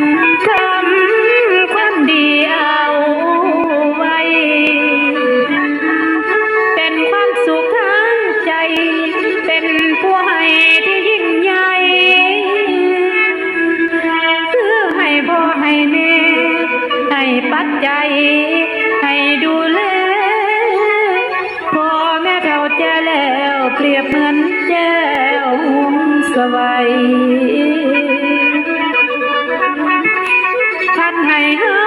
ทำความดีเอาไว้ เป็นความสุขทางใจ เป็นผู้ให้ที่ยิ่งใหญ่ซื้อให้พ่อให้แม่ ให้ปัจจัย ให้ดูแลพ่อแม่เท่าแก่แล้วเปรียบเหมือนแก้วสวัย ท่าน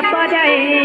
ข